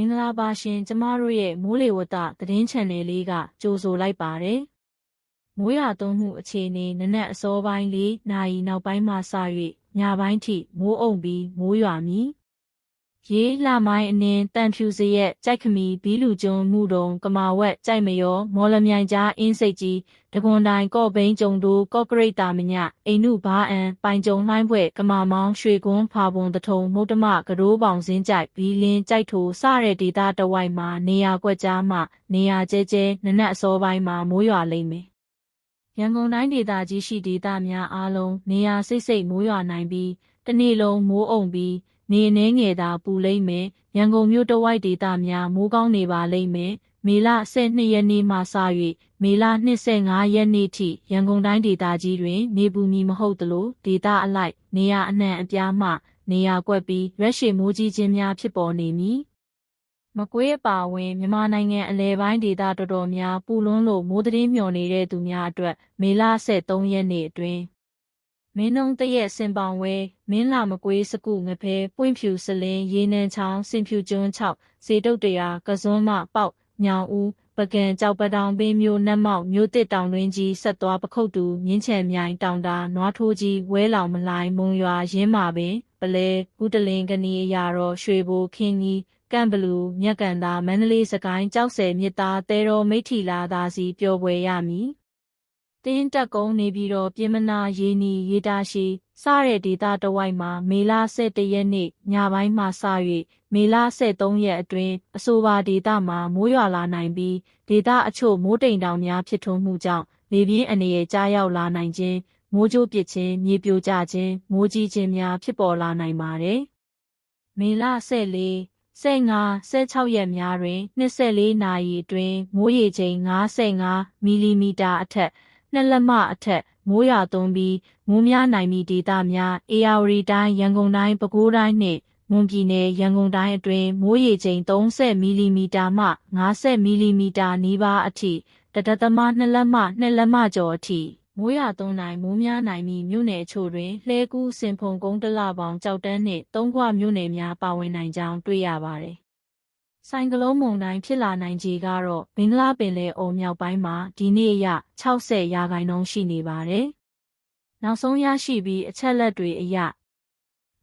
င်္ဂလာပါရှင်ကျမတို့ရဲ့မိုးလေဝသသတင်းချန်နယ်လေးကကြိုဆိုလိုက်ပါတယ်။မိုးရွာသွန်းမှုအခြေအနေနနက်အစောပိုင်း၄နာရီနောက်ပိုင်းမှစ၍ညပိုင်းထိမိုးအုံပြီးမိုးရွာမည်။ ရေးလှမိုင်းအနင်းတန်ဖြူစရက်ကြိုက်ခမီဘီလူကျွန်းမှုတုံကမာဝက်ကြိုက်မယောမော်လမြိုင်ကြားအင်းစိတ်ကြီးတကွန်တိုင်ကော့ဘိန်းကျုံတို့ကော့ကရိတ်တာမညအိမ်နုဘာအန်ပိုင်ကျုံလှိုင်းဘွဲ့ကမာမောင်းရွှေကွန်းဖာပွန်တထုံမုတ်တမကရိုးပေါင်စင်းကြိုက်ဘီလင်းကြိုက်ထိုစတဲ့ဒေသတဝိုက်မှာနေရာကွက်ကြားမှနေရာကျဲကျဲနနက်အစောပိုင်းမှာမိုးရွာလိမ့်မယ်ရန်ကုန်တိုင်းဒေသကြီးရှိဒေသများအားလုံးနေရာစိတ်စိတ်မိုးရွာနိုင်ပြီးတနေ့လုံးမိုးအုံပြီး နေအနေငယ်သာပူလိမ့်မယ်။ရန်ကုန်မြို့တဝိုက်ဒေသများမိုးကောင်းနေပါလိမ့်မယ်။မေလ12ရက်နေ့မှစ၍မေလ25ရက်နေ့ထိရန်ကုန်တိုင်းဒေသကြီးတွင်နေပူမီမဟုတ်သလိုဒေသအလိုက်နေရအနှံ့အပြားမှ နေရကွက်ပြီးရက်ရှည်မိုးကြီးခြင်းများဖြစ်ပေါ်နေမည်။မကွေးအပါဝင်မြန်မာနိုင်ငံအလဲပိုင်းဒေသတော်တော်များပူလွန်းလို့မိုးသတင်းမျှော်နေတဲ့သူများအတွက်မေလ23ရက်နေ့အတွင်း မင်းနှုံတရက်စင်ပောင်ဝဲမင်းလာမကွေးစကုငဖဲပွင့်ဖြူစလင်းရေနံချောင်းစင်ဖြူကျွန်း6စေတုတ်တရာကစွန်းမပေါက်ညောင်ဦးပကံကြောက်ပတောင်ပင်မျိုးနှက်မောက်မျိုးတစ်တောင်တွင်းကြီးဆက်သွားပခုတ်တူမြင်းချံမြိုင်တောင်တာနွားထိုးကြီးဝဲလောင်မလိုင်းမုံရွာရင်းမာပင်ပလဲဥတလင်ကနီအရာတော်ရွှေဘိုခင်းကြီးကန့်ဘလူမြက်ကန်သာမန္တလေးစကိုင်းကြောက်ဆယ်မြစ်သားတဲတော်မိထီလာသာစီပျော်ပွဲရမည် တင်းတက်ကုန်းနေပြီးတော့ပြင်မနာရေနီရေတာရှိစတဲ့ဒေသတဝိုက်မှာမေလ17ရက်နေ့ညပိုင်းမှစ၍မေလ13ရက်အတွင်းအဆိုပါဒေသမှာမိုးရွာလာနိုင်ပြီးဒေသအချို့မိုးတိမ်တောင်များဖြစ်ထွန်းမှုကြောင့်လေပြင်းအနေနဲ့ကြားရောက်လာနိုင်ခြင်းမိုးကြိုးပစ်ခြင်းမြေပြိုကျခြင်းမိုးကြီးခြင်းများဖြစ်ပေါ်လာနိုင်ပါတယ်။မေလ14 15 16ရက်များတွင်24နာရီအတွင်းမိုးရေချိန်55မီလီမီတာအထက် နှစ်လက်မအထက်မိုးရွာသွန်းပြီးမိုးများနိုင်မည့်ဒေသများအေရဝတီတိုင်းရန်ကုန်တိုင်းပဲခူးတိုင်းနှင့်မွန်ပြည်နယ်ရန်ကုန်တိုင်းအတွင်းမိုးရေချိန်30မီလီမီတာမှ50မီလီမီတာနီးပါးအထိတဒသမ2လက်မှ2လက်မကျော်အထိမိုးရွာသွန်းနိုင်မိုးများနိုင်မည့်မြို့နယ်အချို့တွင်လှဲကူးစင်ဖုံကုန်းတလပေါင်ကြောက်တန်းနှင့်သုံးခွမြို့နယ်များပါဝင်နိုင်ကြောင်းတွေ့ရပါသည် ဆိုင်ကလုန်းမုန်တိုင်းဖြစ်လာနိုင်ခြေကတော့ဘင်္ဂလားပင်လယ်အော်မြောက်ပိုင်းမှာဒီနေ့ရ60ရာခိုင်နှုန်းရှိနေပါတယ်။နောက်ဆုံးရရှိပြီးအချက်လက်တွေအရ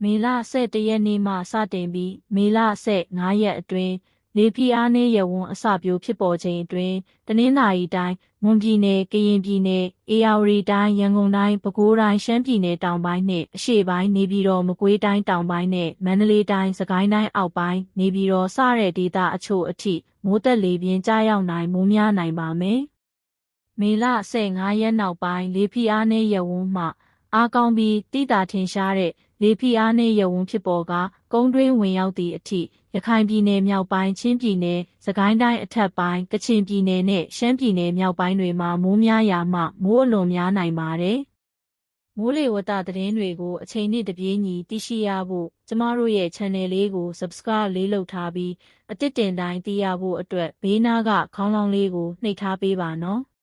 မေလ17ရက်နေ့မှစတင်ပြီးမေလ15ရက်အတွင်း လေပြင်းအားနည်းရဝန်းအစပြိုဖြစ်ပေါ်ခြင်းအတွင်းတနင်္သာရီတိုင်းမွန်ပြည်နယ်ကရင်ပြည်နယ်အေရဝတီတိုင်းရန်ကုန်တိုင်းပဲခူးတိုင်းရှမ်းပြည်နယ်တောင်ပိုင်းနှင့်အရှေ့ပိုင်းနေပြည်တော်မကွေးတိုင်းတောင်ပိုင်းနှင့်မန္တလေးတိုင်းစကိုင်းတိုင်းအောက်ပိုင်းနေပြည်တော်စတဲ့ဒေသအချို့အထိမိုးသက်လေပြင်းကြားရောက်နိုင်မိုးများနိုင်ပါမယ်။မေလ15ရက်နောက်ပိုင်းလေပြင်းအားနည်းရဝန်းမှ အားကောင်းပြီးတိတာထင်ရှားတဲ့လေပြင်းအားနည်းရဝန်းဖြစ်ပေါ်ကကုန်းတွင်းဝင်ရောက်သည့်အထိရခိုင်ပြည်နယ်မြောက်ပိုင်းချင်းပြည်နယ်စကိုင်းတိုင်းအထက်ပိုင်းကချင်ပြည်နယ်နဲ့ရှမ်းပြည်နယ်မြောက်ပိုင်းတွေမှာမိုးများရာမှမိုးအလွန်များနိုင်ပါတယ်။မိုးလေဝသသတင်းတွေကိုအချိန်နဲ့တပြေးညီသိရှိရဖို့ကျမတို့ရဲ့ channel လေးကို subscribe လေးလုပ်ထားပြီးအသစ်တင်တိုင်းသိရဖို့အတွက်ဘေးနားကခေါင်းလောင်းလေးကိုနှိပ်ထားပေးပါနော်။